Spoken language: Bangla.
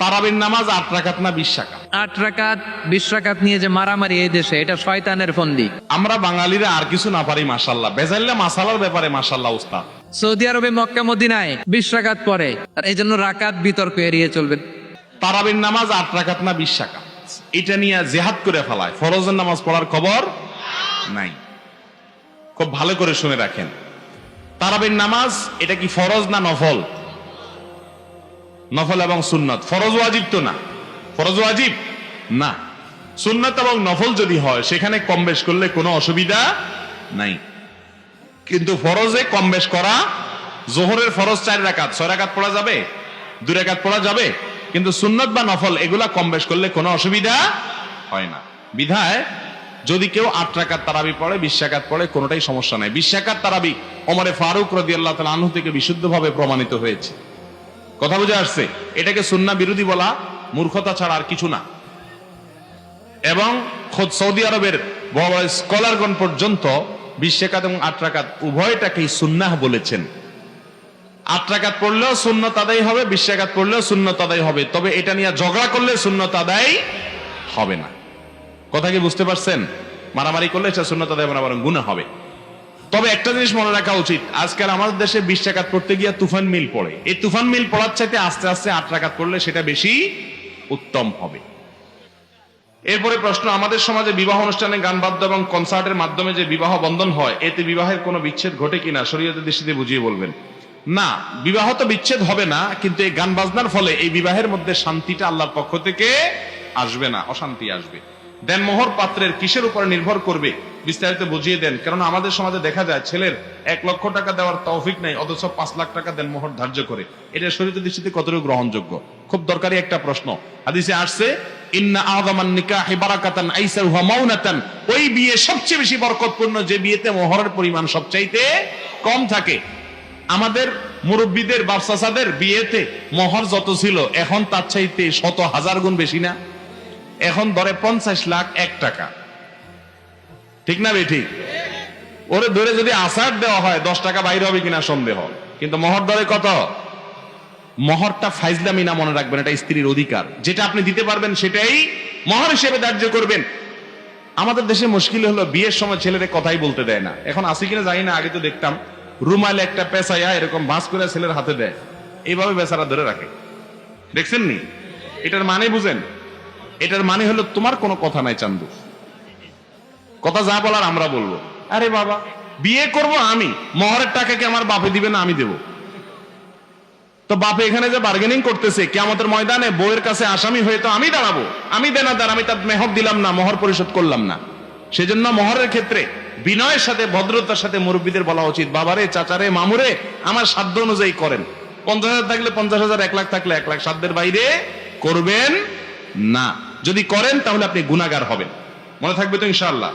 তারাবির নামাজ আট রাকাত না বিশ রাকাত? আট রাকাত বিশ রাকাত নিয়ে যে মারামারি এই দেশে এটা শয়তানের ফন্দি। আমরা বাঙালিরা আর কিছু না পারি মাসাল্লাহ বেজাইলে মাসালার ব্যাপারে মাসাল্লাহ উস্তাদ। সৌদি আরবে মক্কা মদিনায় বিশ রাকাত পরে আর এই জন্য রাকাত বিতর্ক এড়িয়ে চলবেন তারাবির নামাজ আট রাকাত না বিশ রাকাত? এটা নিয়ে জেহাদ করে ফেলায়। ফরজের নামাজ পড়ার খবর নাই। খুব ভালো করে শুনে রাখেন। তারাবির নামাজ এটা কি ফরজ না নফল? নফল এবং সুন্নত। ফরজ ওয়াজিব তো না? ফরজ ওয়াজিব? না। সুন্নত এবং নফল যদি হয়, সেখানে কম বেশ করলে কোনো অসুবিধা নাই। কিন্তু ফরজে কম বেশ করা, জোহরের ফরজ চার রাকাত। ছয় রাকাত পড়া যাবে? দুই রাকাত পড়া যাবে? কিন্তু সুন্নত বা নফল, এগুলা কম বেশ করলে কোনো অসুবিধা হয় না। বিধায়, যদি কেউ আট রাকাত তারাবি পড়ে, বিশ রাকাত পড়ে, কোনোটাই সমস্যা নাই। বিশ রাকাত তারাবি অমরে ফারুক রদি আল্লাহ তালা আনহু থেকে বিশুদ্ধভাবে প্রমাণিত হয়েছে। কথা বুঝে আসছে? এটাকে সুন্না বিরোধী বলা মূর্খতা ছাড়া আর কিছু না। এবং খোদ সৌদি আরবের বড় বড় স্কলারগণ পর্যন্ত বিশ রাকাত এবং আট রাকাত উভয়টাকেই সুন্নাহ বলেছেন। আট রাকাত পড়লেও শূন্য আদায় হবে, বিশ রাকাত পড়লেও শূন্য আদায় হবে। তবে এটা নিয়ে ঝগড়া করলে শূন্য আদায় হবে না। কথা কি বুঝতে পারছেন? মারামারি করলে এটা আদায় হবে না গুণা হবে। তবে একটা জিনিস মনে রাখা উচিত। আজকাল আমাদের দেশে বিশ টাকাত পড়তে গিয়ে তুফান মিল পড়ে। এই তুফান মিল পড়ার চাইতে আস্তে আস্তে আট টাকাত পড়লে সেটা বেশি উত্তম হবে। এরপরে প্রশ্ন, আমাদের সমাজে বিবাহ অনুষ্ঠানে গান বাদ্য এবং কনসার্টের মাধ্যমে যে বিবাহ বন্ধন হয়, এতে বিবাহের কোনো বিচ্ছেদ ঘটে কিনা, শরীয়তের দৃষ্টিতে বুঝিয়ে বলবেন। না, বিবাহ তো বিচ্ছেদ হবে না, কিন্তু এই গান বাজনার ফলে এই বিবাহের মধ্যে শান্তিটা আল্লাহর পক্ষ থেকে আসবে না, অশান্তি আসবে। দেন মোহর পাত্রের কিসের উপর নির্ভর করবে, বিস্তারিত বুঝিয়ে দেন। কারণ আমাদের সমাজে দেখা যায়, ছেলের এক লক্ষ টাকা দেওয়ার তৌফিক নাই, অথচ পাঁচ লাখ টাকা দেন মোহর ধার্য করে। এটা শরীরের দৃষ্টিতে কতটুকু গ্রহণযোগ্য? খুব দরকারি একটা প্রশ্ন। হাদিসে আসছে মুরব্বীদের, বাপসাসাদের বিয়েতে মোহর যত ছিল, এখন তার চাইতে শত হাজার গুণ বেশি না? এখন ধরে পঞ্চাশ লাখ এক টাকা। ঠিক না বেঠিক ওরে ধরে যদি আসার দেওয়া হয়, দশ টাকা বাইরে হবে কিনা সন্দেহ। কিন্তু মোহর দরে কত? মহরটা ফাইজলামি না মনে রাখবেন, এটা স্ত্রীর অধিকার। যেটা আপনি দিতে পারবেন সেটাই মহর হিসেবে ধার্য করবেন। আমাদের দেশে মুশকিল হলো বিয়ের সময় ছেলেরে কথাই বলতে দেয় না। এখন আসি কিনা জানি না, আগে তো দেখতাম, রুমালে একটা পেঁচাইয়া এরকম বাঁশ করে ছেলের হাতে দেয়। এইভাবে বেচারা ধরে রাখে। দেখছেন নি? এটার মানে বুঝেন? এটার মানে হলো তোমার কোনো কথা নাই চান্দু। কথা যা বলার আমরা বলব। আরে বাবা। বিয়ে করব আমি মহরের টাকা কি আমার বাপে দিবে না আমি দেব? তো বাপে এখানে যে বার্গেনিং করতেছে কেমতের ময়দানে বউয়ের কাছে আসামি হয়ে তো আমি দাঁড়াবো। আমি দেনাদার আমি তার মেহর দিলাম না মহর পরিশোধ করলাম না। সেজন্য মহরের ক্ষেত্রে বিনয়ের সাথে ভদ্রতার সাথে মুরব্বীদের বলা উচিত বাবারে চাচারে মামুরে আমার সাধ্য অনুযায়ী করেন। পঞ্চাশ হাজার থাকলে পঞ্চাশ হাজার এক লাখ থাকলে এক লাখ। সাধ্যের বাইরে করবেন না। যদি করেন তাহলে আপনি গুণাগার হবেন। মনে থাকবে তো ইনশাআল্লাহ?